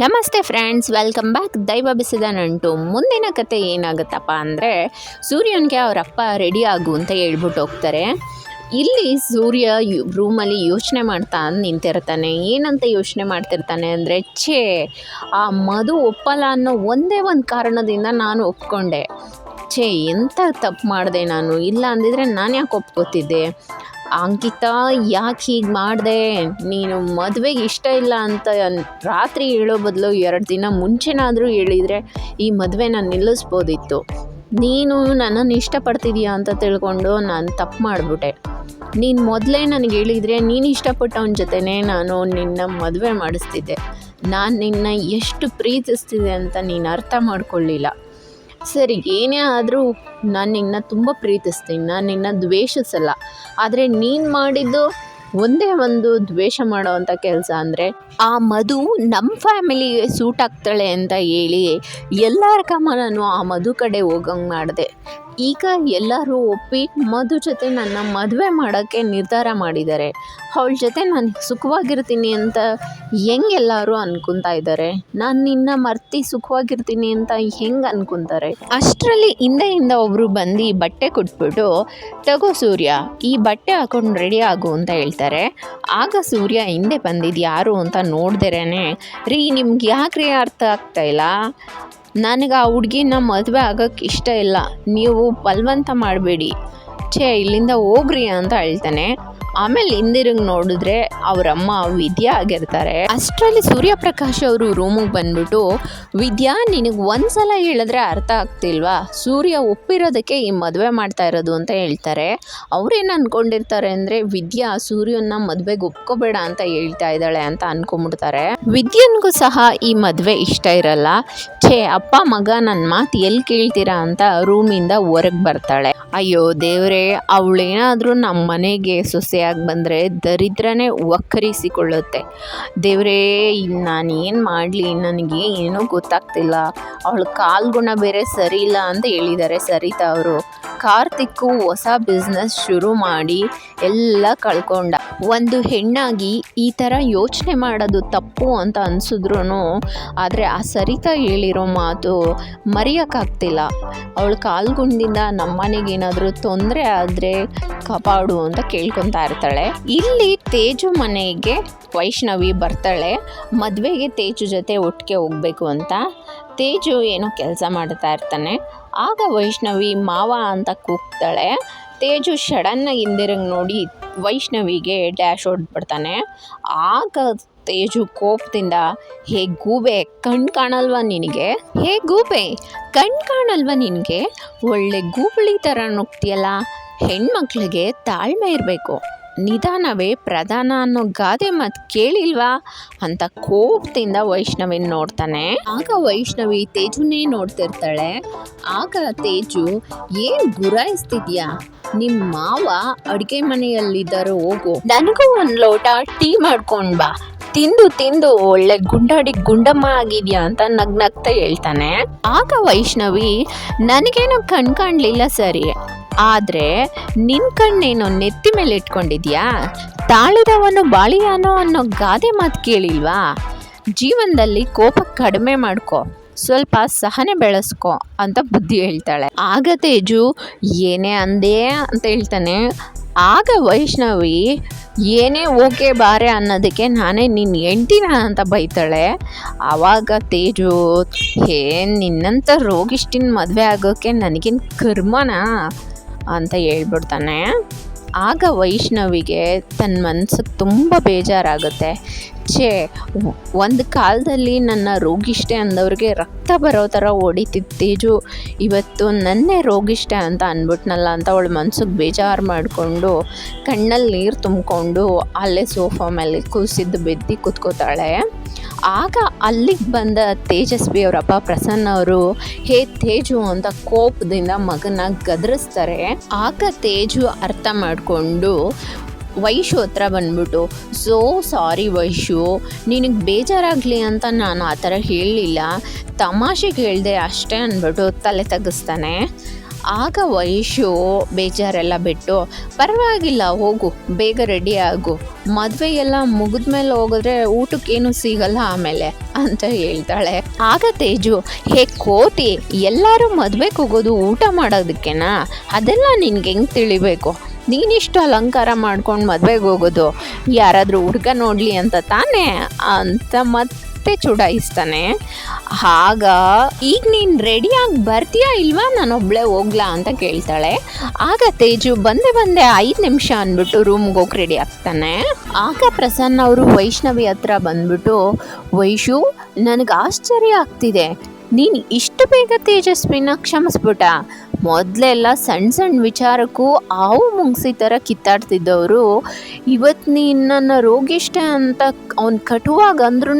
ನಮಸ್ತೆ friends welcome back ದೈವ ಬಿಸಿದ ನಂಟು. ಮುಂದಿನ ಕತೆ ಏನಾಗುತ್ತಪ್ಪ ಅಂದರೆ, ಸೂರ್ಯನಿಗೆ ಅವರಪ್ಪ ರೆಡಿ ಆಗು ಅಂತ ಹೇಳ್ಬಿಟ್ಟು ಹೋಗ್ತಾರೆ. ಇಲ್ಲಿ ಸೂರ್ಯ ರೂಮಲ್ಲಿ ಯೋಚನೆ ಮಾಡ್ತಾ ನಿಂತಿರ್ತಾನೆ. ಏನಂತ ಯೋಚನೆ ಮಾಡ್ತಿರ್ತಾನೆ ಅಂದರೆ, ಛೇ, ಆ ಮಧು ಒಪ್ಪಲ್ಲ ಅನ್ನೋ ಒಂದೇ ಒಂದು ಕಾರಣದಿಂದ ನಾನು ಒಪ್ಕೊಂಡೆ. ಛೇ ಎಂಥ ತಪ್ಪು ಮಾಡಿದೆ ನಾನು? ಇಲ್ಲ ಅಂದಿದ್ರೆ ನಾನು ಯಾಕೆ ಒಪ್ಕೋತಿದ್ದೆ? ಅಂಕಿತಾ, ಯಾಕೆ ಹೀಗೆ ಮಾಡಿದೆ? ನೀನು ಮದುವೆಗೆ ಇಷ್ಟ ಇಲ್ಲ ಅಂತ ರಾತ್ರಿ ಹೇಳೋ ಬದಲು ಎರಡು ದಿನ ಮುಂಚೆನಾದರೂ ಹೇಳಿದರೆ ಈ ಮದುವೆನ ನಿಲ್ಲಿಸ್ಬೋದಿತ್ತು. ನೀನು ನನ್ನನ್ನು ಇಷ್ಟಪಡ್ತಿದ್ಯಾ ಅಂತ ತಿಳ್ಕೊಂಡು ನಾನು ತಪ್ಪು ಮಾಡಿಬಿಟ್ಟೆ. ನೀನು ಮೊದಲೇ ನನಗೆ ಹೇಳಿದರೆ ನೀನು ಇಷ್ಟಪಟ್ಟವನ ಜೊತೆನೇ ನಾನು ನಿನ್ನ ಮದುವೆ ಮಾಡಿಸ್ತಿದ್ದೆ. ನಾನು ನಿನ್ನ ಎಷ್ಟು ಪ್ರೀತಿಸ್ತಿದೆ ಅಂತ ನೀನು ಅರ್ಥ ಮಾಡ್ಕೊಳ್ಳಿಲ್ಲ ಸರಿ, ಏನೇ ಆದರೂ ನಾನು ನಿನ್ನ ತುಂಬ ಪ್ರೀತಿಸ್ತೀನಿ. ನಾನು ನಿನ್ನ ದ್ವೇಷಿಸಲ್ಲ. ಆದರೆ ನೀನು ಮಾಡಿದ್ದು ಒಂದೇ ಒಂದು ದ್ವೇಷ ಮಾಡೋವಂಥ ಕೆಲಸ ಅಂದರೆ ಆ ಮಧು ನಮ್ಮ ಫ್ಯಾಮಿಲಿಗೆ ಸೂಟ್ ಆಗ್ತಾಳೆ ಅಂತ ಹೇಳಿ ಎಲ್ಲರ ಗಮನನೂ ಆ ಮಧು ಕಡೆ ಹೋಗಂಗೆ ಮಾಡಿದೆ. ಈಗ ಎಲ್ಲರೂ ಒಪ್ಪಿ ಮಧು ಜೊತೆ ನನ್ನ ಮದುವೆ ಮಾಡೋಕ್ಕೆ ನಿರ್ಧಾರ ಮಾಡಿದ್ದಾರೆ. ಅವಳ ಜೊತೆ ನಾನು ಸುಖವಾಗಿರ್ತೀನಿ ಅಂತ ಹೆಂಗೆ ಎಲ್ಲರೂ ಅನ್ಕೊತಾ ಇದ್ದಾರೆ? ನಾನು ನಿನ್ನ ಮರ್ತಿ ಸುಖವಾಗಿರ್ತೀನಿ ಅಂತ ಹೆಂಗೆ ಅನ್ಕೊತಾರೆ? ಅಷ್ಟರಲ್ಲಿ ಹಿಂದೆಯಿಂದ ಒಬ್ಬರು ಬಂದು ಬಟ್ಟೆ ಕೊಟ್ಬಿಟ್ಟು, ತಗೋ ಸೂರ್ಯ, ಈ ಬಟ್ಟೆ ಹಾಕೊಂಡು ರೆಡಿ ಆಗು ಅಂತ ಹೇಳ್ತಾರೆ. ಆಗ ಸೂರ್ಯ ಹಿಂದೆ ಬಂದಿದ್ದು ಯಾರು ಅಂತ ನೋಡ್ದೇರೇ ರೀ, ನಿಮ್ಗೆ ಯಾಕ್ರಿ ಅರ್ಥ ಆಗ್ತಾಯಿಲ್ಲ ನನಗೆ ಆ ಹುಡುಗಿನ ಮದುವೆ ಆಗೋಕ್ಕೆ ಇಷ್ಟ ಇಲ್ಲ. ನೀವು ಬಲವಂತ ಮಾಡಬೇಡಿ. ಛೇ, ಇಲ್ಲಿಂದ ಹೋಗ್ರಿ ಅಂತ ಹೇಳ್ತಾನೆ. ಆಮೇಲೆ ಹಿಂದಿರುಗಿ ನೋಡಿದ್ರೆ ಅವರಮ್ಮ ವಿದ್ಯಾ ಆಗಿರ್ತಾರೆ. ಅಷ್ಟರಲ್ಲಿ ಸೂರ್ಯಪ್ರಕಾಶ್ ಅವರು ರೂಮಿಗೆ ಬಂದ್ಬಿಟ್ಟು, ವಿದ್ಯಾ, ನಿನಗೆ ಒಂದ್ಸಲ ಹೇಳಿದ್ರೆ ಅರ್ಥ ಆಗ್ತಿಲ್ವಾ? ಸೂರ್ಯ ಒಪ್ಪಿರೋದಕ್ಕೆ ಈ ಮದುವೆ ಮಾಡ್ತಾ ಇರೋದು ಅಂತ ಹೇಳ್ತಾರೆ. ಅವ್ರೇನು ಅನ್ಕೊಂಡಿರ್ತಾರೆ ಅಂದರೆ, ವಿದ್ಯಾ ಸೂರ್ಯನ ಮದುವೆಗೆ ಒಪ್ಕೋಬೇಡ ಅಂತ ಹೇಳ್ತಾ ಇದ್ದಾಳೆ ಅಂತ ಅನ್ಕೊಂಡ್ಬಿಡ್ತಾರೆ. ವಿದ್ಯನ್ಗೂ ಸಹ ಈ ಮದುವೆ ಇಷ್ಟ ಇರಲ್ಲ. ಛೇ, ಅಪ್ಪ, ಮಗ ನನ್ನ ಮಾತು ಎಲ್ಲಿ ಕೇಳ್ತೀರಾ ಅಂತ ರೂಮಿಂದ ಹೊರಗೆ ಬರ್ತಾಳೆ. ಅಯ್ಯೋ ದೇವ್ರೆ, ಅವಳೇನಾದರೂ ನಮ್ಮ ಮನೆಗೆ ಸೊಸೆಯಾಗಿ ಬಂದರೆ ದರಿದ್ರನೇ ವಕ್ಕರಿಸಿಕೊಳ್ಳುತ್ತೆ. ದೇವರೇ ನಾನು ಏನು ಮಾಡಲಿ? ನನಗೆ ಏನೂ ಗೊತ್ತಾಗ್ತಿಲ್ಲ. ಅವಳ ಕಾಲ್ಗುಣ ಬೇರೆ ಸರಿ ಇಲ್ಲ ಅಂತ ಹೇಳಿದ್ದಾರೆ ಸರಿತಾ ಅವರು. ಕಾರ್ತಿಕ್ಕು ಹೊಸ ಬಿಸ್ನೆಸ್ ಶುರು ಮಾಡಿ ಎಲ್ಲ ಕಳ್ಕೊಂಡ. ಒಂದು ಹೆಣ್ಣಾಗಿ ಈ ಥರ ಯೋಚನೆ ಮಾಡೋದು ತಪ್ಪು ಅಂತ ಅನಿಸಿದ್ರು ಆದರೆ ಆ ಸರಿತಾ ಹೇಳಿರೋ ಮಾತು ಮರೆಯೋಕ್ಕಾಗ್ತಿಲ್ಲ. ಅವಳ ಕಾಲ್ಗುಂಡಿಂದ ನಮ್ಮನೆಗೇನಾದರೂ ತೊಂದರೆ ಆದರೆ ಕಾಪಾಡು ಅಂತ ಕೇಳ್ಕೊತಾ ಇರ್ತಾಳೆ ಇಲ್ಲಿ ತೇಜು ಮನೆಗೆ ವೈಷ್ಣವಿ ಬರ್ತಾಳೆ. ಮದುವೆಗೆ ತೇಜು ಜೊತೆ ಒಟ್ಟಿಗೆ ಹೋಗ್ಬೇಕು ಅಂತ. ತೇಜು ಏನೋ ಕೆಲಸ ಮಾಡ್ತಾ ಇರ್ತಾನೆ. ಆಗ ವೈಷ್ಣವಿ ಮಾವ ಅಂತ ಕೂಗ್ತಾಳೆ. ತೇಜು ಸಡನ್ನಾಗಿ ಹಿಂದಿರಂಗೆ ನೋಡಿ ವೈಷ್ಣವಿಗೆ ಡ್ಯಾಶ್ ಹೊಡ್ಬಿಡ್ತಾನೆ. ಆಗ ತೇಜು ಕೋಪದಿಂದ, ಹೇ ಗೂಬೆ, ಕಣ್ ಕಾಣಲ್ವಾ ನಿನಗೆ? ಹೇ ಗೂಬೆ, ಕಣ್ ಕಾಣಲ್ವಾ ನಿನಗೆ? ಒಳ್ಳೆ ಗೂಬಳಿ ಥರ ನುಗ್ತಿಯಲ್ಲ ಹೆಣ್ಮಕ್ಳಿಗೆ ತಾಳ್ಮೆ ಇರಬೇಕು. ನಿಧಾನವೇ ಪ್ರಧಾನ ಅನ್ನೋ ಗಾದೆ ಮಾತು ಕೇಳಿಲ್ವಾ? ಅಂತ ಕೋಪದಿಂದ ವೈಷ್ಣವಿನ ನೋಡ್ತಾನೆ? ಆಗ ವೈಷ್ಣವಿ ತೇಜುನೇ ನೋಡ್ತಿರ್ತಾಳೆ. ಆಗ ತೇಜು, ಏನು ಗುರಾಯಿಸ್ತಿದ್ಯಾ? ನಿಮ್ಮ ಮಾವ ಅಡುಗೆ ಮನೆಯಲ್ಲಿದ್ದಾರೋ ಹೋಗು. ನನಗೂ ಒಂದು ಲೋಟ ಟೀ ಮಾಡ್ಕೊಂಡು ಬಾ. ತಿಂದು ತಿಂದು ಒಳ್ಳೆ ಗುಂಡಾಡಿ ಗುಂಡಮ್ಮ ಆಗಿದ್ಯಾ? ಅಂತ ನಗ್ನಗ್ತಾ ಹೇಳ್ತಾನೆ. ಆಗ ವೈಷ್ಣವಿ, ನನಗೇನು ಕಣ್ ಕಾಣ್ಲಿಲ್ಲ ಸರಿ. ಆದ್ರೆ ನಿನ್ನ ಕಣ್ಣೇನು ನೆತ್ತಿ ಮೇಲೆ ಇಟ್ಕೊಂಡಿದ್ಯಾ? ತಾಳಿದವನು ಬಾಳಿಯಾನೋ ಅನ್ನೋ ಗಾದೆ ಮಾತು ಕೇಳಿಲ್ವಾ? ಜೀವನದಲ್ಲಿ ಕೋಪ ಕಡಿಮೆ ಮಾಡ್ಕೊ, ಸ್ವಲ್ಪ ಸಹನೆ ಬೆಳೆಸ್ಕೊ ಅಂತ ಬುದ್ಧಿ ಹೇಳ್ತಾಳೆ. ಆಗ ತೇಜು, ಏನೇ ಅಂದೆ ಅಂತ ಹೇಳ್ತಾನೆ. ಆಗ ವೈಷ್ಣವಿ, ಏನೇ ಓಕೆ ಬಾರೆ ಅನ್ನೋದಕ್ಕೆ ನಾನೇ ನಿನ್ನ ಹೆಂಡ್ತಿನ ಅಂತ ಬೈತಾಳೆ. ಆವಾಗ ತೇಜು, ಹೇ ನಿನ್ನಂಥ ರೋಗಿಷ್ಟಿನ ಮದುವೆ ಆಗೋಕ್ಕೆ ನನಗಿನ್ ಕರ್ಮನಾ? ಅಂತ ಹೇಳ್ಬಿಡ್ತಾನೆ. ಆಗ ವೈಷ್ಣವಿಗೆ ತನ್ನ ಮನ್ಸಿಗೆ ತುಂಬ ಬೇಜಾರಾಗುತ್ತೆ. ಛೇ ಒಂದು ಕಾಲದಲ್ಲಿ ನನ್ನ ರೋಗಿಷ್ಠೆ ಅಂದವ್ರಿಗೆ ರಕ್ತ ಬರೋ ಥರ ಹೊಡಿತಿದ್ದ ತೇಜು. ಇವತ್ತು ನನ್ನೇ ರೋಗಿಷ್ಠೆ ಅಂತ ಅಂದ್ಬಿಟ್ನಲ್ಲ ಅಂತ ಅವಳು ಮನ್ಸಿಗೆ ಬೇಜಾರು ಮಾಡಿಕೊಂಡು ಕಣ್ಣಲ್ಲಿ ನೀರು ತುಂಬಿಕೊಂಡು ಅಲ್ಲೇ ಸೋಫಾ ಮೇಲೆ ಕೂಸಿದ್ದು ಬಿದ್ದು ಕೂತ್ಕೋತಾಳೆ. ಆಗ ಅಲ್ಲಿಗೆ ಬಂದ ತೇಜಸ್ವಿ ಅವರಪ್ಪ ಪ್ರಸನ್ನ ಅವರು, ಹೇ ತೇಜು ಅಂತ ಕೋಪದಿಂದ ಮಗನ ಗದರಿಸ್ತಾರೆ. ಆಗ ತೇಜು ಅರ್ಥ ಮಾಡಿಕೊಂಡು ವೈಶು ಹತ್ರ ಬಂದ್ಬಿಟ್ಟು, ಸೋ ಸಾರಿ ವೈಶು, ನಿನಗೆ ಬೇಜಾರಾಗಲಿ ಅಂತ ನಾನು ಆ ಥರ ಹೇಳಲಿಲ್ಲ. ತಮಾಷೆ ಕೇಳಿದೆ ಅಷ್ಟೇ ಅಂದ್ಬಿಟ್ಟು ತಲೆ ತಗ್ಗಿಸ್ತಾನೆ. ಆಗ ವಯಸ್ಸು ಬೇಜಾರೆಲ್ಲ ಬಿಟ್ಟು, ಪರವಾಗಿಲ್ಲ, ಹೋಗು, ಬೇಗ ರೆಡಿ ಆಗು. ಮದುವೆ ಎಲ್ಲ ಮುಗಿದ್ಮೇಲೆ ಹೋಗಿದ್ರೆ ಊಟಕ್ಕೇನು ಸಿಗಲ್ಲ ಆಮೇಲೆ, ಅಂತ ಹೇಳ್ತಾಳೆ. ಆಗ ತೇಜು, ಹೇ ಕೋತಿ ಎಲ್ಲರೂ ಮದುವೆಗೆ ಹೋಗೋದು ಊಟ ಮಾಡೋದಕ್ಕೆನಾ? ಅದೆಲ್ಲ ನಿನ್ಗೆ ಹೆಂಗೆ ತಿಳಿಬೇಕು? ನೀನಿಷ್ಟು ಅಲಂಕಾರ ಮಾಡ್ಕೊಂಡು ಮದುವೆಗೆ ಹೋಗೋದು, ಯಾರಾದರೂ ಹುಡುಗ ನೋಡಲಿ ಅಂತ ತಾನೇ? ಅಂತ ಮತ್ತೆ ಚುಡಾಯಿಸ್ತಾನೆ. ಆಗ, ಈಗ ನೀನು ರೆಡಿಯಾಗಿ ಬರ್ತೀಯಾ ಇಲ್ವಾ? ನಾನೊಬ್ಳೆ ಹೋಗ್ಲಾ? ಅಂತ ಕೇಳ್ತಾಳೆ. ಆಗ ತೇಜು ಬಂದೆ ಬಂದೆ ಐದು ನಿಮಿಷ ಅಂದ್ಬಿಟ್ಟು ರೂಮ್ಗೆ ಹೋಗಿ ರೆಡಿ ಆಗ್ತಾನೆ. ಆಗ ಪ್ರಸನ್ನ ಅವರು ವೈಷ್ಣವಿ ಹತ್ರ ಬಂದ್ಬಿಟ್ಟು, ವೈಶು, ನನಗೆ ಆಶ್ಚರ್ಯ ಆಗ್ತಿದೆ. ನೀನು ಇಷ್ಟು ಬೇಗ ತೇಜಸ್ವಿನ ಕ್ಷಮಿಸ್ಬಿಟ್ಟ. ಮೊದಲೆಲ್ಲ ಸಣ್ಣ ಸಣ್ಣ ವಿಚಾರಕ್ಕೂ ಹಾವು ಮುಂಗ್ಸಿ ಥರ ಕಿತ್ತಾಡ್ತಿದ್ದವರು. ಇವತ್ತು ನೀನು ನನ್ನ ರೋಗಿಷ್ಟ ಅಂತ ಅವ್ನು ಕಟ್ಟುವಾಗ ಅಂದ್ರೂ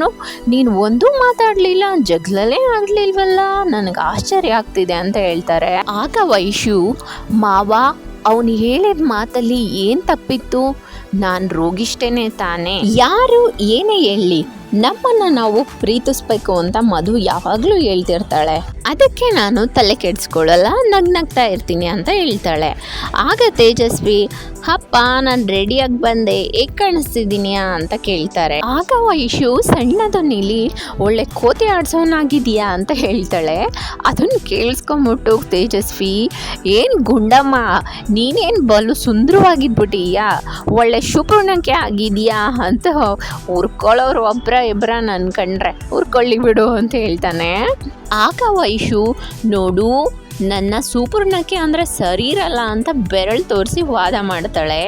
ನೀನು ಒಂದೂ ಮಾತಾಡಲಿಲ್ಲ, ಜಗ್ಲಲ್ಲೇ ಆಗಲಿಲ್ವಲ್ಲ? ನನಗೆ ಆಶ್ಚರ್ಯ ಆಗ್ತಿದೆ ಅಂತ ಹೇಳ್ತಾರೆ. ಆಗ ವೈಶು, ಮಾವ, ಅವನು ಹೇಳಿದ ಮಾತಲ್ಲಿ ಏನು ತಪ್ಪಿತ್ತು? ನಾನು ರೋಗಿಷ್ಟೇನೆ ತಾನೇ. ಯಾರು? ಏನೇ ಹೇಳಲಿ ನಮ್ಮನ್ನು ನಾವು ಪ್ರೀತಿಸ್ಬೇಕು ಅಂತ ಮಧು ಯಾವಾಗಲೂ ಹೇಳ್ತಿರ್ತಾಳೆ. ಅದಕ್ಕೆ ನಾನು ತಲೆ ಕೆಡಿಸ್ಕೊಳ್ಳಲ್ಲ ನಗ್ ನಗ್ತಾ ಇರ್ತೀನಿ ಅಂತ ಹೇಳ್ತಾಳೆ. ಆಗ ತೇಜಸ್ವಿ, ಅಪ್ಪ, ನಾನು ರೆಡಿಯಾಗಿ ಬಂದೆ, ಹೇಗೆ ಕಾಣಿಸ್ತಿದ್ದೀನಿಯಾ ಅಂತ ಕೇಳ್ತಾರೆ. ಆಗ ವೈಶು ನೀಲಿ ಒಳ್ಳೆ ಕೋತಿ ಆಡ್ಸೋನಾಗಿದೆಯಾ? ಅಂತ ಹೇಳ್ತಾಳೆ. ಅದನ್ನು ಕೇಳಿಸ್ಕೊಂಬಿಟ್ಟು ತೇಜಸ್ವಿ, ಏನು ಗುಂಡಮ್ಮ, ನೀನೇನು ಬಲು ಸುಂದರವಾಗಿದ್ಬಿಟ್ಟಿಯಾ? ಒಳ್ಳೆ ಶುಭ್ರಣಕ್ಕೆ ಆಗಿದೆಯಾ? ಅಂತ ಹುರ್ಕೊಳ್ಳೋರು ಒಬ್ಬರ ಇಬ್ಬರ ನನ್ನ ಕಂಡ್ರೆ ಉರ್ಕೊಳ್ಳಿ ಬಿಡು ಅಂತ ಹೇಳ್ತಾನೆ. ಆಗ ವೈಶು ನೋಡು ನನ್ನ ಸೂಪರ್ಣಕ್ಕೆ ಅಂದರೆ ಸರಿ ಇರಲ್ಲ ಅಂತ ಬೆರಳು ತೋರಿಸಿ ವಾದ ಮಾಡ್ತಾಳೆ.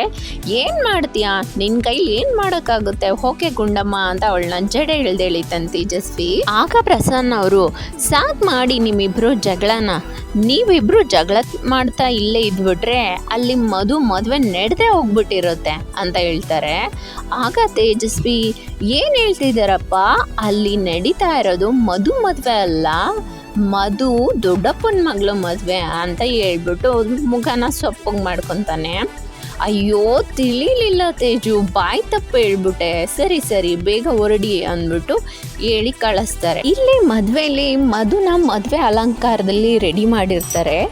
ಏನು ಮಾಡ್ತೀಯಾ? ನಿನ್ನ ಕೈಲಿ ಏನು ಮಾಡೋಕ್ಕಾಗುತ್ತೆ? ಹೋಕೆ ಗುಂಡಮ್ಮ ಅಂತ ಅವಳನ್ನ ಜಡೆ ಇಳ್ದೇಳಿತಂತ ತೇಜಸ್ವಿ ಆಗ ಪ್ರಸನ್ನ ಅವರು, ಸಾಕ್ ಮಾಡಿ ನಿಮ್ಮಿಬ್ರು ಜಗಳನ. ನೀವಿಬ್ರು ಜಗಳ ಮಾಡ್ತಾ ಇಲ್ಲೇ ಇದ್ಬಿಟ್ರೆ ಅಲ್ಲಿ ಮಧು ಮದುವೆ ನಡೆದೇ ಹೋಗ್ಬಿಟ್ಟಿರುತ್ತೆ, ಅಂತ ಹೇಳ್ತಾರೆ. ಆಗ ತೇಜಸ್ವಿ, ಏನು ಹೇಳ್ತಿದ್ದಾರಪ್ಪ? ಅಲ್ಲಿ ನಡೀತಾ ಇರೋದು ಮಧು ಮದುವೆ ಅಲ್ಲ. ಮಧು ದೊಡ್ಡಪ್ಪನ ಮಗಳ ಮದುವೆ ಅಂತ ಹೇಳ್ಬಿಟ್ಟು ಮುಖನ ಸೊಪ್ಪಗೆ ಮಾಡ್ಕೊತಾನೆ. ಅಯ್ಯೋ, ತಿಳಿಲಿಲ್ಲ ತೇಜು, ಬಾಯಿ ತಪ್ಪು ಹೇಳ್ಬಿಟ್ಟೆ. ಸರಿ ಸರಿ, ಬೇಗ ಹೊರಡಿ ಅಂದ್ಬಿಟ್ಟು ಹೇಳಿ ಕಳಿಸ್ತಾರೆ. ಇಲ್ಲಿ ಮದುವೆಯಲ್ಲಿ ಮಧುನ ಮದುವೆ ಅಲಂಕಾರದಲ್ಲಿ ರೆಡಿ ಮಾಡಿರ್ತಾರೆ.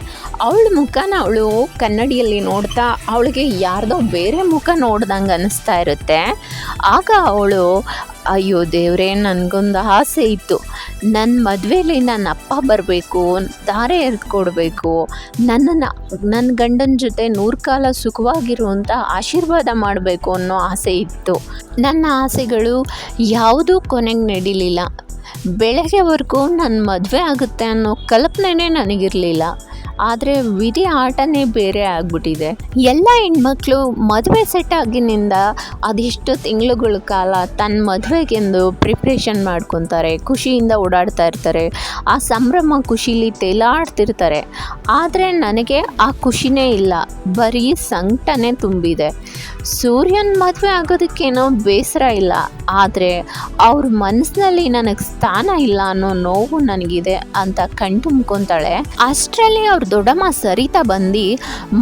ಅವಳ ಮುಖನ ಅವಳು ಕನ್ನಡಿಯಲ್ಲಿ ನೋಡ್ತಾ ಅವಳಿಗೆ ಯಾರ್ದೋ ಬೇರೆ ಮುಖ ನೋಡ್ದಂಗೆ ಅನ್ನಿಸ್ತಾ ಇರುತ್ತೆ. ಆಗ ಅವಳು ಅಯ್ಯೋ ದೇವ್ರೇ, ನನಗೊಂದು ಆಸೆ ಇತ್ತು. ನನ್ನ ಮದುವೆಯಲ್ಲಿ ನನ್ನ ಅಪ್ಪ ಬರಬೇಕು, ದಾರೆ ಎರೆದುಕೊಡ್ಬೇಕು. ನನ್ನನ್ನು ನನ್ನ ಗಂಡನ ಜೊತೆ ನೂರು ಕಾಲ ಸುಖವಾಗಿರುವಂಥ ಆಶೀರ್ವಾದ ಮಾಡಬೇಕು ಅನ್ನೋ ಆಸೆ ಇತ್ತು. ನನ್ನ ಆಸೆಗಳು ಯಾವುದೂ ಕೊನೆಗೆ ನಡೀಲಿಲ್ಲ. ಬೆಳಗ್ಗೆವರೆಗೂ ನನ್ನ ಮದುವೆ ಆಗುತ್ತೆ ಅನ್ನೋ ಕಲ್ಪನೆನೇ ನನಗಿರಲಿಲ್ಲ. ಆದರೆ ವಿಧಿ ಆಟನೇ ಬೇರೆ ಆಗ್ಬಿಟ್ಟಿದೆ. ಎಲ್ಲ ಹೆಣ್ಮಕ್ಳು ಮದುವೆ ಸೆಟ್ ಆಗಿನಿಂದ ಅದೆಷ್ಟು ತಿಂಗಳುಗಳ ಕಾಲ ತನ್ನ ಮದುವೆಗೆಂದು ಪ್ರಿಪ್ರೇಷನ್ ಮಾಡ್ಕೊತಾರೆ, ಖುಷಿಯಿಂದ ಓಡಾಡ್ತಾ ಇರ್ತಾರೆ, ಆ ಸಂಭ್ರಮ ಖುಷಿಲಿ ತೇಲಾಡ್ತಿರ್ತಾರೆ. ಆದರೆ ನನಗೆ ಆ ಖುಷಿನೇ ಇಲ್ಲ, ಬರೀ ಸಂಕಟನೇ ತುಂಬಿದೆ. ಸೂರ್ಯನ ಮದುವೆ ಆಗೋದಕ್ಕೇನೋ ಬೇಸರ ಇಲ್ಲ, ಆದರೆ ಅವ್ರ ಮನಸ್ಸಿನಲ್ಲಿ ನನಗೆ ಸ್ಥಾನ ಇಲ್ಲ ಅನ್ನೋ ನೋವು ನನಗಿದೆ ಅಂತ ಕಣ್ತುಂಬ್ಕೊತಾಳೆ ಅಷ್ಟರಲ್ಲಿ ಅವ್ರ ದೊಡ್ಡಮ್ಮ ಸರಿತಾ ಬಂದು,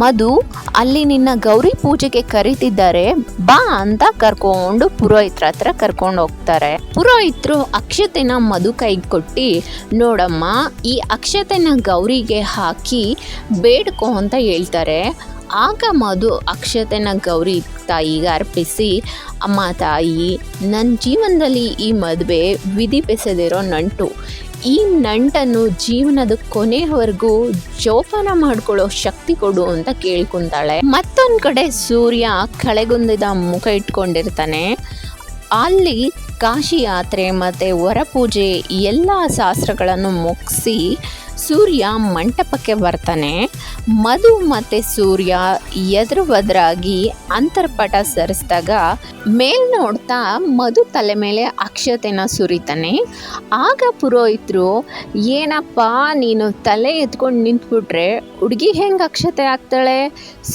ಮಧು, ಅಲ್ಲಿ ನಿನ್ನ ಗೌರಿ ಪೂಜೆಗೆ ಕರೀತಿದ್ದಾರೆ, ಬಾ ಅಂತ ಕರ್ಕೊಂಡು ಪುರೋಹಿತ್ರ ಹತ್ರ ಕರ್ಕೊಂಡು ಹೋಗ್ತಾರೆ. ಪುರೋಹಿತರು ಅಕ್ಷತೆನ ಮಧು ಕೈಗೆ ಕೊಟ್ಟು, ನೋಡಮ್ಮ, ಈ ಅಕ್ಷತೆನ ಗೌರಿಗೆ ಹಾಕಿ ಬೇಡ್ಕೊ ಅಂತ ಹೇಳ್ತಾರೆ. ಆಗ ಮಧು ಅಕ್ಷತೆನ ಗೌರಿ ತಾಯಿಗೆ ಅರ್ಪಿಸಿ, ಅಮ್ಮ ತಾಯಿ ನನ್ನ ಜೀವನದಲ್ಲಿ ಈ ಮದುವೆ ವಿಧಿ ಬೆಸೆದಿರೋ ನಂಟು. ಈ ನಂಟನ್ನು ಜೀವನದ ಕೊನೆಯವರೆಗೂ ಜೋಪಾನ ಮಾಡ್ಕೊಳ್ಳೋ ಶಕ್ತಿ ಕೊಡು ಅಂತ ಕೇಳ್ಕೊಂತಾಳೆ ಮತ್ತೊಂದು ಕಡೆ ಸೂರ್ಯ ಕಳೆಗುಂದಿದ ಮುಖ ಇಟ್ಕೊಂಡಿರ್ತಾನೆ. ಅಲ್ಲಿ ಕಾಶಿ ಯಾತ್ರೆ ಮತ್ತು ವರಪೂಜೆ ಎಲ್ಲ ಶಾಸ್ತ್ರಗಳನ್ನು ಮುಗಿಸಿ ಸೂರ್ಯ ಮಂಟಪಕ್ಕೆ ಬರ್ತಾನೆ. ಮಧು ಮತ್ತು ಸೂರ್ಯ ಎದುರು ಬದರಾಗಿ ಅಂತರ್ಪಟ ಸರಿಸಿದಾಗ ಮೇಲ್ ನೋಡ್ತಾ ಮಧು ತಲೆ ಮೇಲೆ ಅಕ್ಷತೆನ ಸುರಿತಾನೆ. ಆಗ ಪುರೋಹಿತರು, ಏನಪ್ಪ, ನೀನು ತಲೆ ಎತ್ಕೊಂಡು ನಿಂತ್ಬಿಟ್ರೆ ಹುಡುಗಿ ಹೆಂಗೆ ಅಕ್ಷತೆ ಆಗ್ತಾಳೆ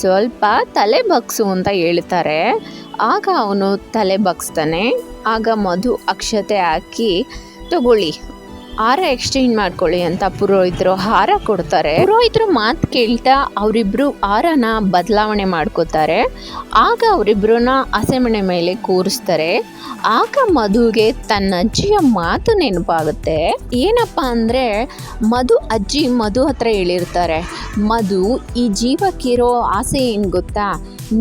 ಸ್ವಲ್ಪ ತಲೆ ಬಗ್ಸು, ಅಂತ ಹೇಳ್ತಾರೆ. ಆಗ ಅವನು ತಲೆ ಬಗ್ಸ್ತಾನೆ. ಆಗ ಮಧು ಅಕ್ಷತೆ ಹಾಕಿ, ತಗೊಳ್ಳಿ, ಹಾರ ಎಕ್ಸ್ಚೇಂಜ್ ಮಾಡ್ಕೊಳ್ಳಿ ಅಂತ ಪುರೋಹಿತರು ಹಾರ ಕೊಡ್ತಾರೆ. ಪುರೋಹಿತರು ಮಾತು ಕೇಳ್ತಾ ಅವರಿಬ್ರು ಹಾರನ ಬದಲಾವಣೆ ಮಾಡ್ಕೋತಾರೆ. ಆಗ ಅವರಿಬ್ರನ್ನ ಹಸೆಮಣೆ ಮೇಲೆ ಕೂರಿಸ್ತಾರೆ. ಆಗ ಮಧುಗೆ ತನ್ನ ಅಜ್ಜಿಯ ಮಾತು ನೆನಪಾಗುತ್ತೆ. ಏನಪ್ಪ ಅಂದರೆ, ಮಧು ಅಜ್ಜಿ ಮಧು ಹತ್ರ ಹೇಳಿರ್ತಾರೆ, ಮಧು, ಈ ಜೀವಕ್ಕಿರೋ ಆಸೆ ಏನು ಗೊತ್ತಾ?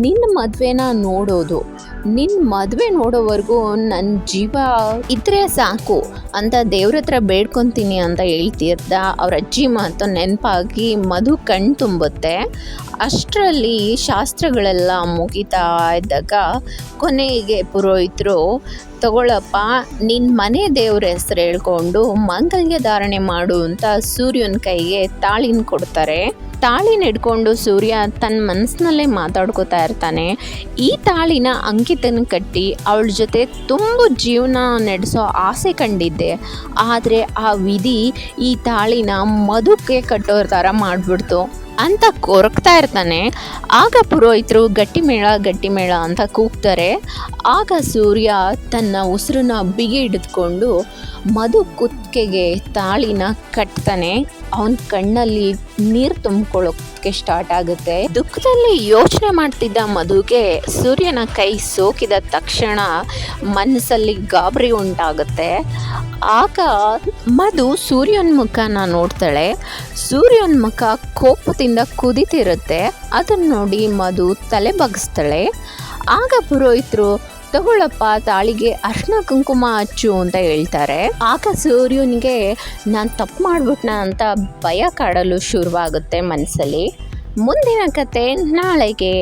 ನಿನ್ನ ಮದುವೆನ ನೋಡೋದು. ನಿನ್ನ ಮದುವೆ ನೋಡೋವರೆಗೂ ನನ್ನ ಜೀವ ಇದ್ರೆ ಸಾಕು ಅಂತ ದೇವ್ರ ಹತ್ರ ಬೇಡ್ಕೊತೀನಿ ಅಂತ ಹೇಳ್ತಿರ್ದ ಅವ್ರ ಅಜ್ಜಿ ಮಾತು ನೆನಪಾಗಿ ಮಧು ಕಣ್ ತುಂಬುತ್ತೆ. ಅಷ್ಟರಲ್ಲಿ ಶಾಸ್ತ್ರಗಳೆಲ್ಲ ಮುಗಿತಾ ಇದ್ದಾಗ ಕೊನೆಗೆ ಪುರೋಹಿತರು ತಗೊಳ್ಳಪ್ಪ ನಿನ್ನ ಮನೆ ದೇವ್ರ ಹೆಸರು ಹೇಳ್ಕೊಂಡು ಮಾಂಗಲ್ಯ ಧಾರಣೆ ಮಾಡು ಅಂತ ಸೂರ್ಯನ ಕೈಗೆ ತಾಳಿನ ಕೊಡ್ತಾರೆ. ತಾಳಿನ ಹಿಡ್ಕೊಂಡು ಸೂರ್ಯ ತನ್ನ ಮನಸ್ಸಿನಲ್ಲೇ ಮಾತಾಡ್ಕೋತಾ ಇರ್ತಾನೆ. ಈ ತಾಳಿನ ಅಂಕಿತನ ಕಟ್ಟಿ ಅವಳ ಜೊತೆ ತುಂಬ ಜೀವನ ನಡೆಸೋ ಆಸೆ ಕಂಡಿದ್ದೆ. ಆದರೆ ಆ ವಿಧಿ ಈ ತಾಳಿನ ಮಧುಕ್ಕೆ ಕಟ್ಟೋ ಥರ ಮಾಡಿಬಿಡ್ತು. ಅಂತ ಕೊರಕ್ತಾ ಇರ್ತಾನೆ. ಆಗ ಪುರೋಹಿತರು ಗಟ್ಟಿ ಮೇಳ ಗಟ್ಟಿ ಮೇಳ ಅಂತ ಕೂಗ್ತಾರೆ. ಆಗ ಸೂರ್ಯ ತನ್ನ ಉಸಿರನ್ನ ಬಿಗಿ ಹಿಡಿದುಕೊಂಡು ಮಧು ಕುತ್ತಿಗೆಗೆ ತಾಳಿನ ಕಟ್ತಾನೆ. ಅವನ ಕಣ್ಣಲ್ಲಿ ನೀರು ತುಂಬಿಕೊಳ್ಳೋಕ್ಕೆ ಸ್ಟಾರ್ಟ್ ಆಗುತ್ತೆ. ದುಃಖದಲ್ಲಿ ಯೋಚನೆ ಮಾಡ್ತಿದ್ದ ಮಧುಗೆ ಸೂರ್ಯನ ಕೈ ಸೋಕಿದ ತಕ್ಷಣ ಮನಸ್ಸಲ್ಲಿ ಗಾಬರಿ ಉಂಟಾಗುತ್ತೆ. ಆಗ ಮಧು ಸೂರ್ಯನ ಮುಖನ ನೋಡ್ತಾಳೆ. ಸೂರ್ಯನ ಮುಖ ಕೋಪದಿಂದ ಕುದಿತಿರುತ್ತೆ. ಅದನ್ನು ನೋಡಿ ಮಧು ತಲೆ ಬಗ್ಸ್ತಾಳೆ. ಆಗ ಪುರೋಹಿತರು ತಗೊಳಪ್ಪ ತಾಳಿಗೆ ಅರ್ಶನ ಕುಂಕುಮ ಹಚ್ಚು ಅಂತ ಹೇಳ್ತಾರೆ. ಆಗ ಸೂರ್ಯನಿಗೆ ನಾನು ತಪ್ಪು ಮಾಡ್ಬಿಟ್ನ ಅಂತ ಭಯ ಕಾಡಲು ಶುರುವಾಗುತ್ತೆ ಮನಸ್ಸಲ್ಲಿ ಮುಂದಿನ ಕತೆ ನಾಳೆಗೆ.